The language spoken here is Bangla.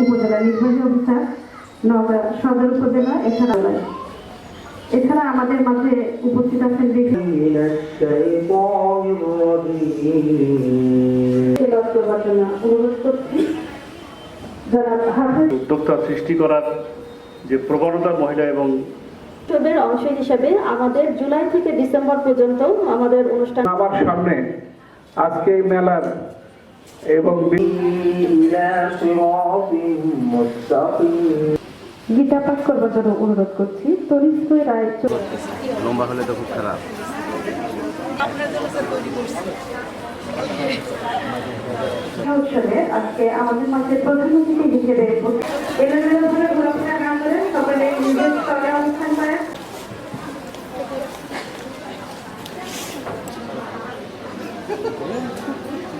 উপজেলা নির্বাহী অফিসার নগর সদর উপজেলা এছাড়া এছাড়া আমাদের মাঝে উপস্থিত আছেন উদ্যোক্তা সৃষ্টি করার যে প্রবণতা মহিলা এবং উৎসবের অংশ হিসেবে আমাদের জুলাই থেকে ডিসেম্বর পর্যন্ত আমাদের অনুষ্ঠান আমার সামনে আজকে মেলার এবং গীতা পাঠ করবার জন্য অনুরোধ করছি তরিস্কই রায় লম্বা হলে তো খুব খারাপ। আজকে আমাদের মাঝে প্রধানমন্ত্রী হিসেবে এলোমেলোভাবে ঘোরাফেরা সকলে